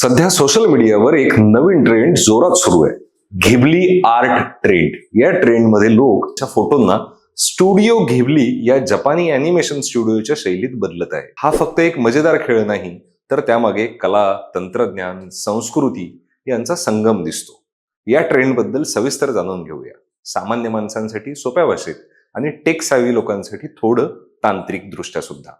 सध्या सोशल मीडियावर एक नवीन ट्रेंड जोरात सुरू आहे. घिबली आर्ट ट्रेंड या ट्रेंडमध्ये लोक त्या फोटोंना स्टुडिओ घिबली या जपानी अॅनिमेशन स्टुडिओच्या शैलीत बदलत आहे. हा फक्त एक मजेदार खेळ नाही तर त्यामागे कला तंत्रज्ञान संस्कृती यांचा संगम दिसतो. या ट्रेंडबद्दल सविस्तर जाणून घेऊया. सामान्य माणसांसाठी सोप्या भाषेत आणि टेक सावी लोकांसाठी थोडं तांत्रिक दृष्ट्या सुद्धा.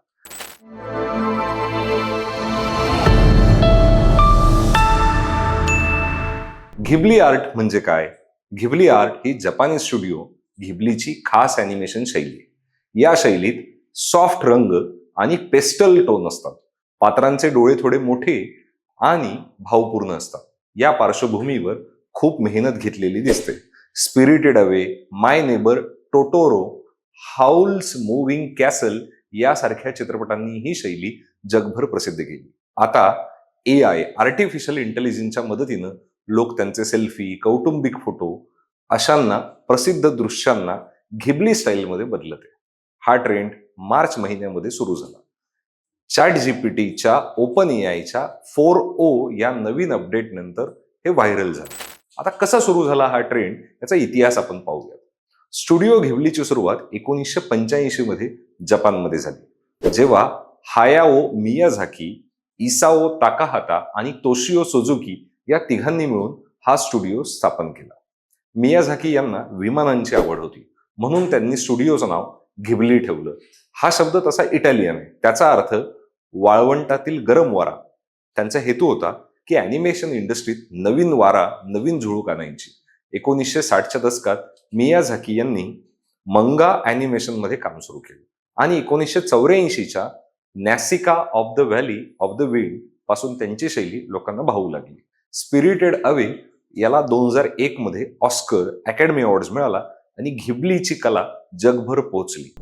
घिबली आर्ट म्हणजे काय? घिबली आर्ट ही जपानी स्टुडिओ घिबलीची खास अॅनिमेशन शैली आहे. या शैलीत सॉफ्ट रंग आणि पेस्टल टोन असतात. पात्रांचे डोळे थोडे मोठे आणि भावपूर्ण असतात. या पार्श्वभूमीवर खूप मेहनत घेतलेली दिसते. Spirited Away My Neighbor Totoro Howl's Moving Castle यासारख्या चित्रपटांनी ही शैली जगभर प्रसिद्ध केली. आता ए आय आर्टिफिशियल इंटेलिजन्सच्या मदतीनं लोक त्यांचे सेल्फी कौटुंबिक फोटो अशांना प्रसिद्ध दृश्यांना घिबली स्टाईलमध्ये बदलते. हा ट्रेंड मार्च महिन्यामध्ये सुरू झाला. चॅट जीपीटीच्या ओपन ए आयच्या फोर ओ या नवीन अपडेट नंतर हे व्हायरल झालं. आता कसा सुरू झाला हा ट्रेंड याचा इतिहास आपण पाहूया स्टुडिओ घिबलीची सुरुवात एकोणीसशे पंच्याऐंशी मध्ये जपानमध्ये झाली. जेव्हा हायाओ मियाझाकी इसाओ ताकाहाता आणि तोशिओ सुझुकी या तिघांनी मिळून हा स्टुडिओ स्थापन केला. मियाझाकी यांना विमानांची आवड होती. म्हणून त्यांनी स्टुडिओचं नाव घिबली ठेवलं. हा शब्द तसा इटालियन आहे. त्याचा अर्थ वाळवंटातील गरम वारा. त्यांचा हेतू होता की अॅनिमेशन इंडस्ट्रीत नवीन वारा नवीन झुळूक आणायची. एकोणीसशे साठच्या दशकात मियाझाकी यांनी मंगा अॅनिमेशनमध्ये काम सुरू केलं. आणि एकोणीसशे चौऱ्याऐंशीच्या Nausicaa of the Valley of the विंडपासून त्यांची शैली लोकांना भावू लागली. स्पिरिटेड अवे याला दोन हजार एक मध्ये ऑस्कर अकॅडमी अवॉर्ड मिळाला आणि घिबलीची कला जगभर पोहोचली.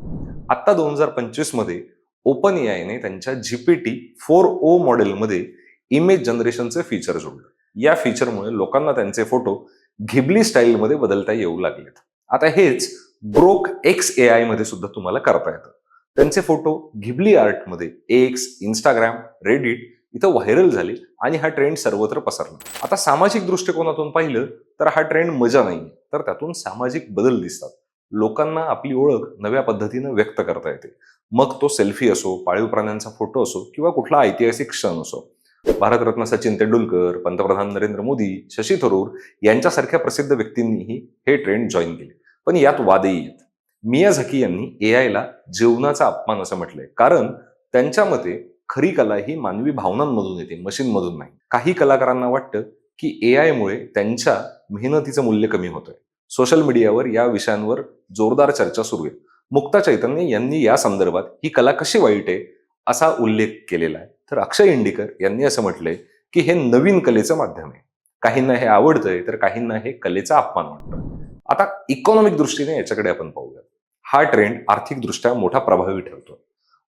आता दोन हजार पंचवीसमध्ये ओपन ए आयने त्यांच्या जीपीटी फोर ओ मॉडेलमध्ये इमेज जनरेशनचे फीचर जोडलं. या फीचरमुळे लोकांना त्यांचे फोटो घिबली स्टाईलमध्ये बदलता येऊ लागलेत. आता हेच ब्रोक एक्स ए आयमध्ये सुद्धा तुम्हाला करता येतं. त्यांचे फोटो घिबली आर्टमध्ये एक्स इंस्टाग्राम रेडिट इथं व्हायरल झाली आणि हा ट्रेंड सर्वत्र पसरला. आता सामाजिक दृष्टिकोनातून पाहिलं तर हा ट्रेंड मजा नाही. तर त्यातून सामाजिक बदल दिसतात. लोकांना आपली ओळख नव्या पद्धतीनं व्यक्त करता येते. मग तो सेल्फी असो पाळीव प्राण्यांचा फोटो असो किंवा कुठला ऐतिहासिक क्षण असो. भारतरत्न सचिन तेंडुलकर पंतप्रधान नरेंद्र मोदी शशी थरूर यांच्यासारख्या प्रसिद्ध व्यक्तींनीही हे ट्रेंड जॉईन केले. पण यात वादही आहेत मियाझकी यांनी ए आयला जीवनाचा अपमान असं म्हटलंय. कारण त्यांच्या मते खरी कला ही मानवी भावनांमधून येते मशीनमधून नाही. काही कलाकारांना वाटतं की ए आयमुळे त्यांच्या मेहनतीचं मूल्य कमी होतंय. सोशल मीडियावर या विषयांवर जोरदार चर्चा सुरू आहे. मुक्ता चैतन्य यांनी या संदर्भात ही कला कशी वाईट आहे असा उल्लेख केलेला आहे. तर अक्षय इंडिकर यांनी असं म्हटलंय की हे नवीन कलेचं माध्यम आहे. काहींना हे आवडतंय तर काहींना हे कलेचा अपमान वाटतोय आता इकॉनॉमिक दृष्टीने याच्याकडे आपण पाहूया हा ट्रेंड आर्थिकदृष्ट्या मोठा प्रभावी ठरतो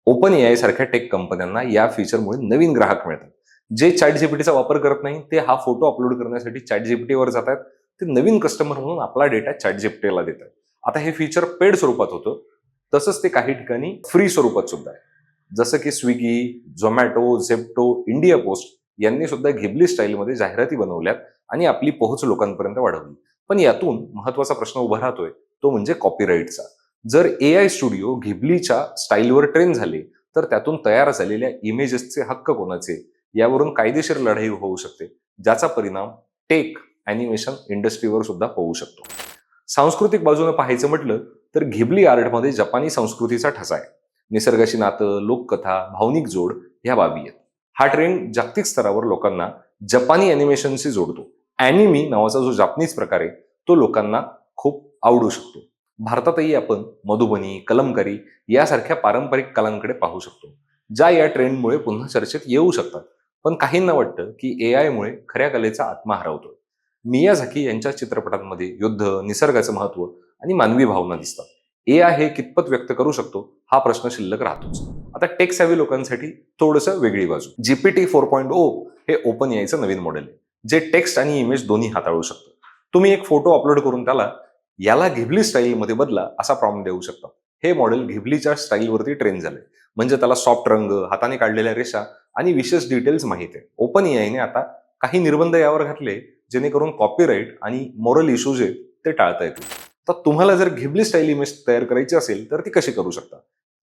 ओपन ए आय सारख्या टेक कंपन्यांना या फीचरमुळे नवीन ग्राहक मिळतात. जे चॅट जीपीटीचा वापर करत नाही ते हा फोटो अपलोड करण्यासाठी चॅट जीपीटीवर जातात. ते नवीन कस्टमर म्हणून आपला डेटा चॅट जीपीटीला देतात. आता हे फीचर पेड स्वरूपात होतं. तसंच ते काही ठिकाणी फ्री स्वरूपात सुद्धा आहे. जसं की स्विगी झोमॅटो झेप्टो इंडिया पोस्ट यांनी सुद्धा घिबली स्टाईलमध्ये जाहिराती बनवल्यात आणि आपली पोहोच लोकांपर्यंत वाढवली. पण यातून महत्त्वाचा प्रश्न उभा राहतोय तो म्हणजे कॉपीराईटचा जर ए आय स्टुडिओ घिबलीच्या स्टाईलवर ट्रेन झाले तर त्यातून तयार झालेल्या इमेजेसचे हक्क कोणाचे? यावरून कायदेशीर लढाई होऊ शकते ज्याचा परिणाम टेक अॅनिमेशन इंडस्ट्रीवर सुद्धा होऊ शकतो. सांस्कृतिक बाजूने पाहायचं म्हटलं तर घिबली आर्टमध्ये जपानी संस्कृतीचा ठसा आहे. निसर्गाशी नातं लोककथा भावनिक जोड ह्या बाबी आहेत. हा ट्रेंड जागतिक स्तरावर लोकांना जपानी अॅनिमेशनशी जोडतो. अॅनिमी नावाचा जो जापनीज प्रकार आहे तो लोकांना खूप आवडू शकतो. भारतातही आपण मधुबनी कलमकारी यासारख्या पारंपरिक कलांकडे पाहू शकतो ज्या या ट्रेंडमुळे पुन्हा चर्चेत येऊ शकतात. पण काहींना वाटतं की ए आयमुळे खऱ्या कलेचा आत्मा हरवतो मियाझाकी यांच्या चित्रपटांमध्ये युद्ध निसर्गाचं महत्त्व आणि मानवी भावना दिसतात. ए आय हे कितपत व्यक्त करू शकतो हा प्रश्न शिल्लक राहतोच. आता टेक सॅव्ही लोकांसाठी थोडंसं वेगळी बाजू. जीपीटी फोर पॉईंट ओ हे ओपन यायचं नवीन मॉडेल आहे जे टेक्स्ट आणि इमेज दोन्ही हाताळू शकतं. तुम्ही एक फोटो अपलोड करून त्याला याला घिबली स्टाईलमध्ये बदला असा प्रॉब्लेम देऊ शकता. हे मॉडेल घिबलीच्या स्टाईलवरती ट्रेन झाले म्हणजे त्याला सॉफ्ट रंग हाताने काढलेल्या रेषा आणि विशेष डिटेल्स माहीत आहे. ओपन एआयने आता काही निर्बंध यावर घातले जेणेकरून कॉपीराईट आणि मोरल इश्यूज आहेत ते टाळता येतील. तर तुम्हाला जर घिबली स्टाईल इमेज तयार करायची असेल तर ती कशी करू शकता?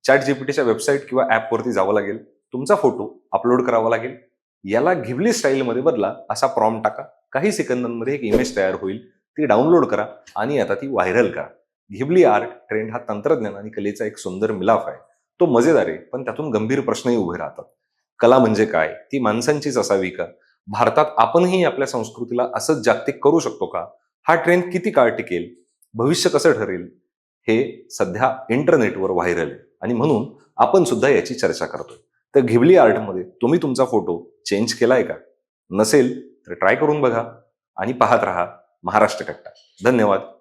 चॅट जीपीटीच्या वेबसाईट किंवा ॲपवरती जावं लागेल. तुमचा फोटो अपलोड करावा लागेल. याला घिबली स्टाईलमध्ये बदला असा प्रॉम्प्ट टाका. काही सेकंदांमध्ये एक इमेज तयार होईल. ती डाउनलोड करा आणि आता ती व्हायरल करा. घिबली आर्ट ट्रेंड हा तंत्रज्ञान आणि कलेचा एक सुंदर मिलाफ आहे. तो मजेदार आहे पण त्यातून गंभीर प्रश्नही उभे राहतात. कला म्हणजे काय? ती माणसांचीच असावी का? भारतात आपणही आपल्या संस्कृतीला असंच जागतिक करू शकतो का? हा ट्रेंड किती काळ टिकेल? भविष्य कसं ठरेल? हे सध्या इंटरनेटवर व्हायरल आहे. आणि म्हणून आपण सुद्धा याची चर्चा करतोय. तर घिबली आर्टमध्ये तुम्ही तुमचा फोटो चेंज केलाय का? नसेल तर ट्राय करून बघा आणि पाहत राहा. महाराष्ट्र कट्टा. धन्यवाद.